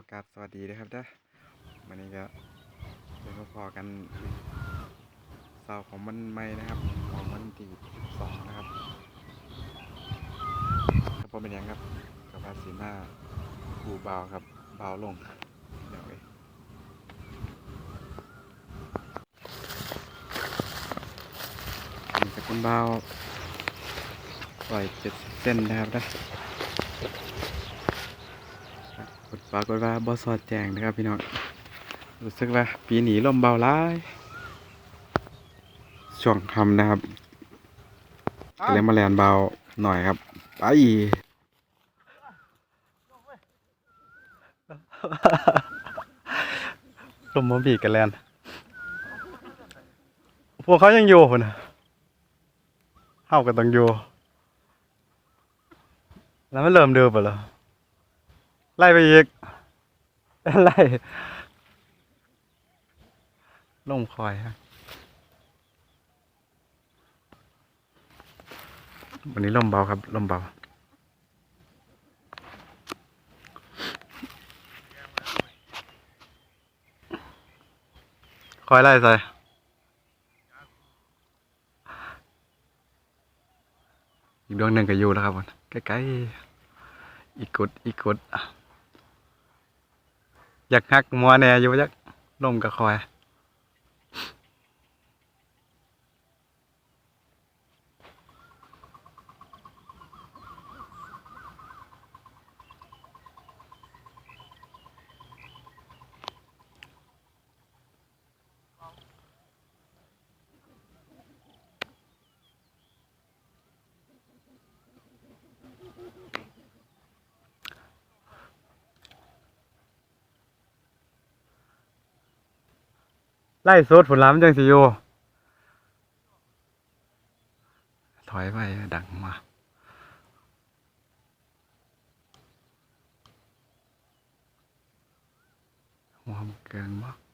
อกราบสวัสดีนะครับเด้อวันนี้ก็เป็นมาพอกันเสาของมันใหม่นะครับ ของวันที่สองนะครับก็พอเป็นยังครับกับว่าสีมาบูเบาครับเบาลงเดี๋ยวเอ้ยนี่จะเป็นเบาปล่อยเจ็ดเส้นนะครับเด้อ ป รากฏว่าบอสอดแจงนะครับพี่น้องรู้สึกว่าปีหนีลมเบาร้ายช่วงทำนะครับก็เลยมาแลนเบาหน่อยครับไปลมมบีกันแลนพวกเขายังอยู่นะเฮาก็ต้องอยู่ แล้วมันเริ่มเดิมไปแล้วไล่ไปอีก อะไล่ลงคอยฮะวันนี้ลมเบาครับลมเบาคอยไล่ใส่อีกดวงหนึ่งก็อยู่แล้วครับผมใกล้ๆอีกกดอีกกดอะ อยากหักมัวแหน่อยู่จักลมกับคอย ไล่สดผลล้ำจังสิโยถอยไปดังมาหัวมันเกินมาก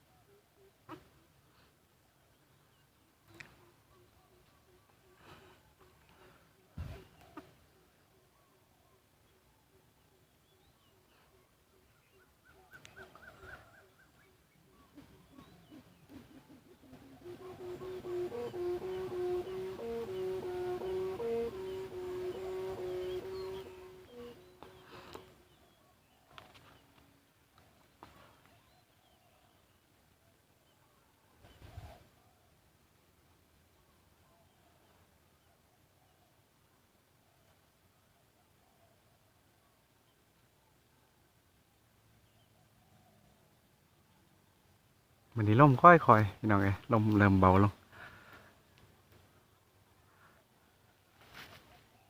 วันนี้ลมค่อยคอยๆพี่น้องเอ้ยลมเริ่มเบาลง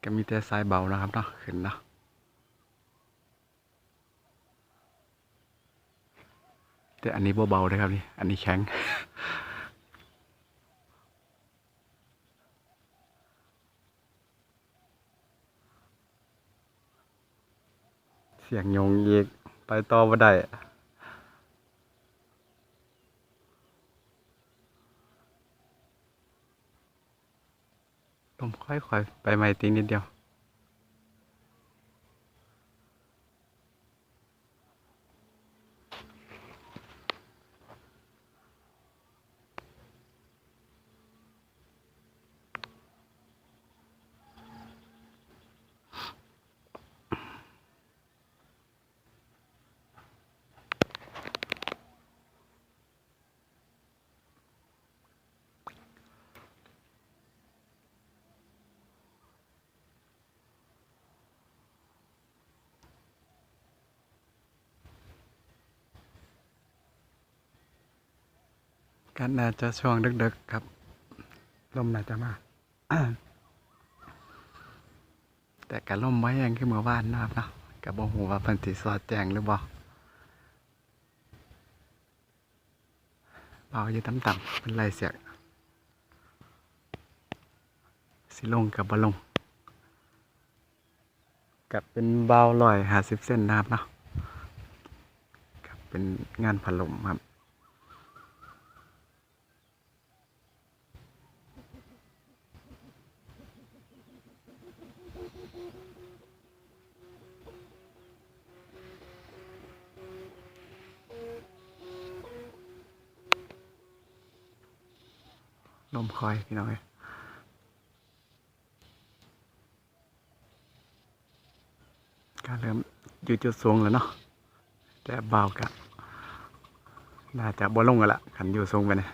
ก็มีแต่สายเบานะครับเนาะขึ้นเนาะแต่อันนี้เบาๆเลยครับนี่ อันนี้แข็ง เสียงยงอีกไปต่อบ่ได้ ผมค่อยๆไปใหม่ตีนิดเดียว ก็น่าจะช่วงดึกๆครับ ลมน่าจะมา แต่การลมไว้ยังคือเมื่อวานนะครับเนาะกับบ่ฮู้ว่าพิ่นสิสอดแจงหรือบ่เบาอยู่ต่ำๆเป็นไรเสียสิลงกับบลงกับเป็นเบาลอยหาสิบเส้นนะครับเนาะกับเป็นงานผลมครับ ลมคอยพี่น้องเอ้ยก็เริ่มอยู่จุดสูงแล้วเนาะแต่เบากะน่าจะบ่ลงกันละขันอยู่สูงไปเนี่ย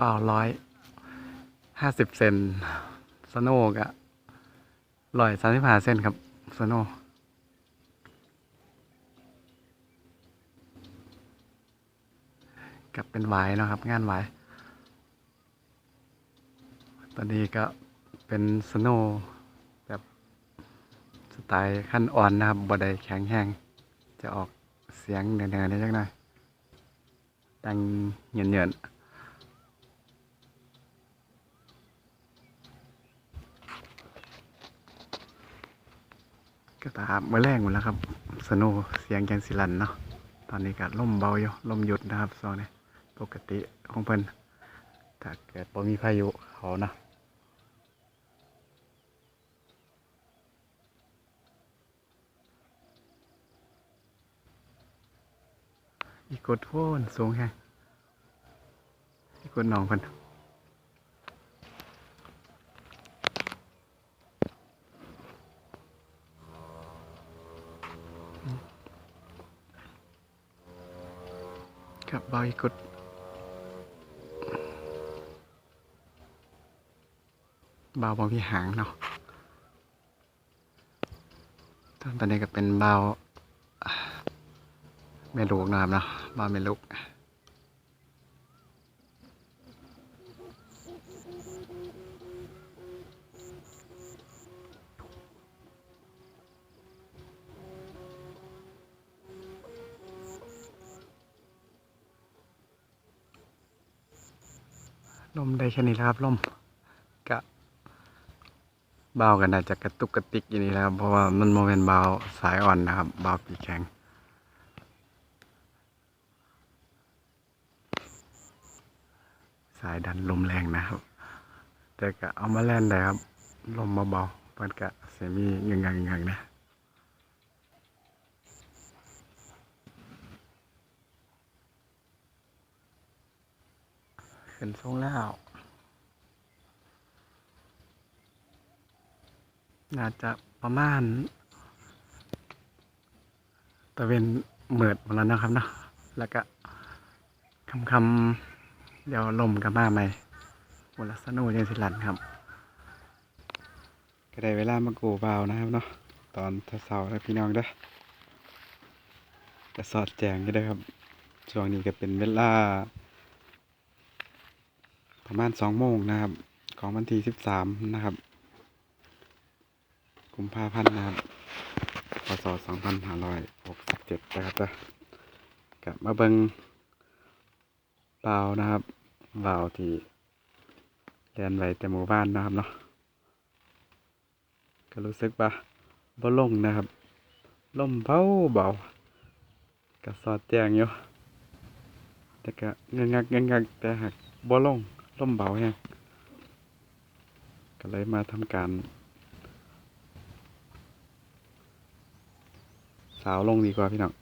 ว้าวร้อยห้าสิบเซนสโนว์กะร้อยสามสิบห้าเซนครับสโนว์กับเป็นหวายเนาะครับ งานหวายตอนนี้ก็เป็นสโนว์แบบสไตล์ขั้นอ่อนนะครับบอดแข็งแห้ง จะออกเสียงเหนือๆนิดหน่อยดังเหยินๆ ก็ตามเมื่อแรงหมดแล้วครับ สโนว์เสียงแกงสิลันเนาะตอนนี้ก็ล่มเบาอยู่ล่มหยุดนะครับโซนนี้ปกติของเพิ่นถ้าเกิดบ่มีพายุเขานะอีกกดโฟนสูงแฮงอีกกดหนองเพิ่น อยกดบาวบอพี่หางเนาะตอนนี้ก็เป็นเบาวเมลูกนะครับเนาะเบาวเมลูก ลมได้แค่นี้แล้วครับลมกะเบากันอาจจะกระตุกกระติกอย่างนี้แล้วครับเพราะว่ามันโมเป็นบาสายอ่อนนะครับเบาปีกแข็งสายดันลมแรงนะครับ แต่ก็เอามาแล่นได้ครับ ลมเบาๆมันก็เสียมีเงงงงๆนะ ขึ้นสูงแล้วน่าจะประมาณตะเวนเหมิดหมดแล้วนะครับเนาะแล้วก็คำคำๆเดี๋ยวลมกับมาใหม่วลสนุยังสิลันครับ ก็ได้เวลามากูเบานะครับเนาะตอนทเช้าๆแล้วพี่น้องเด้อจะสอดแจงกันด้อครับ ช่วงนี้ก็เป็นเวลา ประมาณสองโมงนะครับ ของวันที่สิบสามนะครับกุมภาพันธ์นะครับพศสองพันห้าร้อยหกสิบเจ็ดนะครับจ้ะกลับมาเบิงเปล่านะครับเปล่าที่เรียนไว้แต่หมู่บ้านนะครับเนาะก็รู้สึกว่าบ่ลงนะครับลมเบาเบาก็สอดแจงอยู่แต่ก็เงงักเงงักแต่หักบ่ลง ลมเบาแฮงก็เลยมาทำการ สาวลงดีกว่าพี่น้อง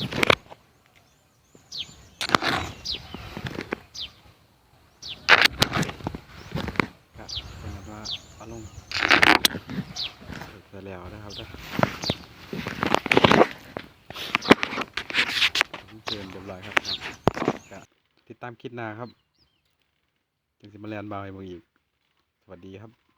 ครัเป็นว่าอารมณ์เสร็แล้วนะครับเตือนเรียบร้อยครับติดตามคิดหน้าครับจังสิมาแลนบายบางอีก สวัสดีครับ